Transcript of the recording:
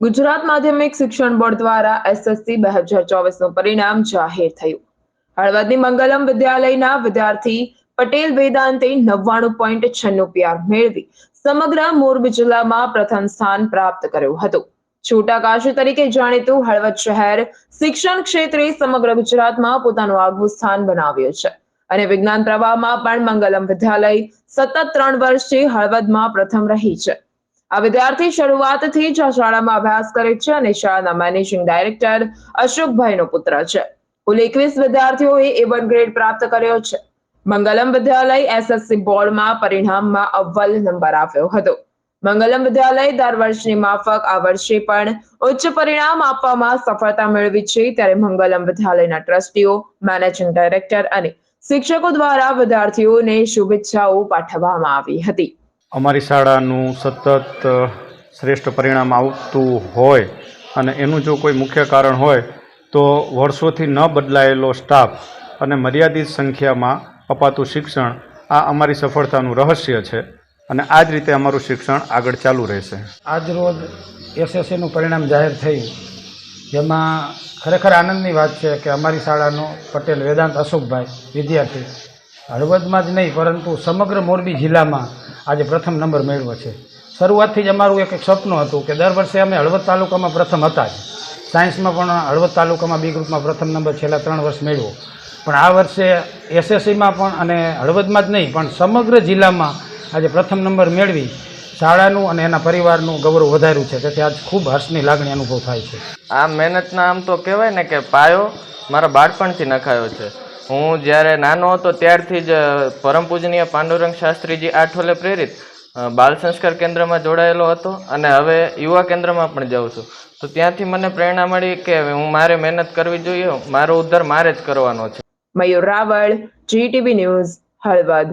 ગુજરાત માધ્યમિક શિક્ષણ બોર્ડ દ્વારા એસએસસી બે હજાર ચોવીસનું પરિણામ જાહેર થયું. હળવદની મંગલમ વિદ્યાલયના વિદ્યાર્થી પટેલ વેદાંતે નવ્વાણું પોઈન્ટ છન્નું પીઆર મેળવી સમગ્ર મોરબી જિલ્લામાં પ્રથમ સ્થાન પ્રાપ્ત કર્યું હતું. છૂટાકાશી તરીકે જાણીતું હળવદ શહેર શિક્ષણ ક્ષેત્રે સમગ્ર ગુજરાતમાં પોતાનું આગવું સ્થાન બનાવ્યું છે. અને વિજ્ઞાન પ્રવાહમાં પણ મંગલમ વિદ્યાલય સતત ત્રણ વર્ષથી હળવદમાં પ્રથમ રહી છે. આ વિદ્યાર્થી શરૂઆતથી જ આ શાળામાં અભ્યાસ કરે છે અને શાળાના મેનેજિંગ ડાયરેક્ટર અશોકભાઈનો પુત્ર છે. કુલ એકવીસ વિદ્યાર્થીઓએ એ વન ગ્રેડ પ્રાપ્ત કર્યો છે. મંગલમ વિદ્યાલય એસએસસી બોર્ડમાં પરિણામમાં અવ્વલ નંબર આવ્યો હતો. મંગલમ વિદ્યાલય દર વર્ષની માફક આ વર્ષે પણ ઉચ્ચ પરિણામ આપવામાં સફળતા મેળવી છે. ત્યારે મંગલમ વિદ્યાલયના ટ્રસ્ટીઓ, મેનેજિંગ ડાયરેક્ટર અને શિક્ષકો દ્વારા વિદ્યાર્થીઓને શુભેચ્છાઓ પાઠવવામાં આવી હતી. અમારી શાળાનું સતત શ્રેષ્ઠ પરિણામ આવતું હોય અને એનું જો કોઈ મુખ્ય કારણ હોય, તો વર્ષોથી ન બદલાયેલો સ્ટાફ અને મર્યાદિત સંખ્યામાં અપાતું શિક્ષણ આ અમારી સફળતાનું રહસ્ય છે અને આ જ રીતે અમારું શિક્ષણ આગળ ચાલુ રહેશે. આજ રોજ એસએસસીનું પરિણામ જાહેર થયું, જેમાં ખરેખર આનંદની વાત છે કે અમારી શાળાનો પટેલ વેદાંત અશોકભાઈ વિદ્યાર્થી. હળવદમાં જ નહીં, પરંતુ સમગ્ર મોરબી જિલ્લામાં આજે પ્રથમ નંબર મેળવ્યો છે. શરૂઆતથી જ અમારું એક સપનું હતું કે દર વર્ષે અમે હળવદ તાલુકામાં પ્રથમ હતા જ. સાયન્સમાં પણ હળવદ તાલુકામાં બી ગ્રુપમાં પ્રથમ નંબર છેલ્લા ત્રણ વર્ષ મેળવ્યો પણ આ વર્ષે એસએસસીમાં પણ અને હળવદમાં જ નહીં, પણ સમગ્ર જિલ્લામાં આજે પ્રથમ નંબર મેળવી શાળાનું અને એના પરિવારનું ગૌરવ વધાર્યું છે. તેથી આજ ખૂબ હર્ષની લાગણી અનુભવ થાય છે. આ મહેનતના આમ તો કહેવાય ને કે પાયો મારા બાળપણથી નખાયો છે. હું જ્યારે નાનો હતો ત્યારથી જ પરમ પૂજનીય પાંડુરંગ શાસ્ત્રીજી આઠોલે પ્રેરિત બાલ સંસ્કાર કેન્દ્રમાં જોડાયેલો હતો અને હવે યુવા કેન્દ્રમાં પણ જાઉં છું. તો ત્યાંથી મને પ્રેરણા મળી કે હું મારે મહેનત કરવી જોઈએ, મારો ઉદ્ધાર મારે જ કરવાનો છે. Mayur Raval, GTV news, Halvad.